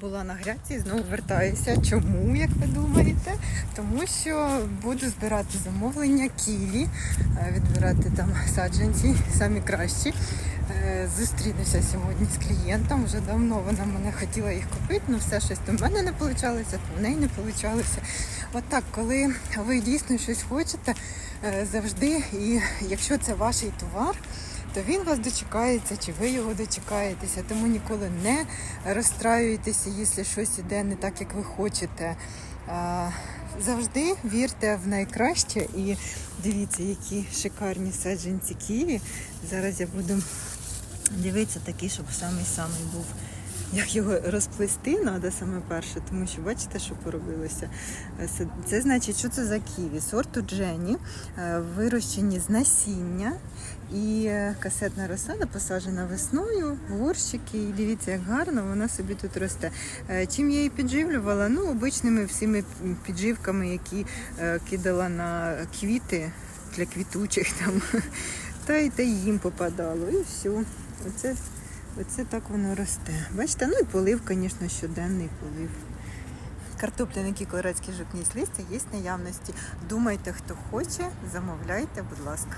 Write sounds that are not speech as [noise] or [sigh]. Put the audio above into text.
Була на грядці і знову вертаюся. Чому, як ви думаєте? Тому що буду збирати замовлення ківі, е, відбирати там саджанці, самі кращі. Е, Зустрінуся сьогодні з клієнтом. Вже давно вона мене хотіла їх купити, але все щось то в мене не вийшло, то в неї не вийшло. От так, коли ви дійсно щось хочете, е, завжди, і якщо це ваш товар, то він вас дочекається, чи ви його дочекаєтеся. Тому ніколи не розстраюйтеся, якщо щось іде не так, як ви хочете. Завжди вірте в найкраще і дивіться, які шикарні саджанці Києві. Зараз я буду дивитися такий, щоб самий-самий був. Як його розплести треба саме перше, тому що бачите, що поробилося. Е, Це, значить, що це за ківі? Сорту Джені, е, вирощені з насіння. І е, касетна розсада посаджена весною горщики. І дивіться, як гарно вона собі тут росте. Чим я її підживлювала? Ну, обичними всіми підживками, які кидала на квіти для квітучих там. [laughs] Та й та їм попадало. І все. Оце, оце так воно росте. Бачите, ну і полив, звісно, щоденний полив. Картопляний корецький жукні листя є наявності. Думайте, хто хоче, замовляйте, будь ласка.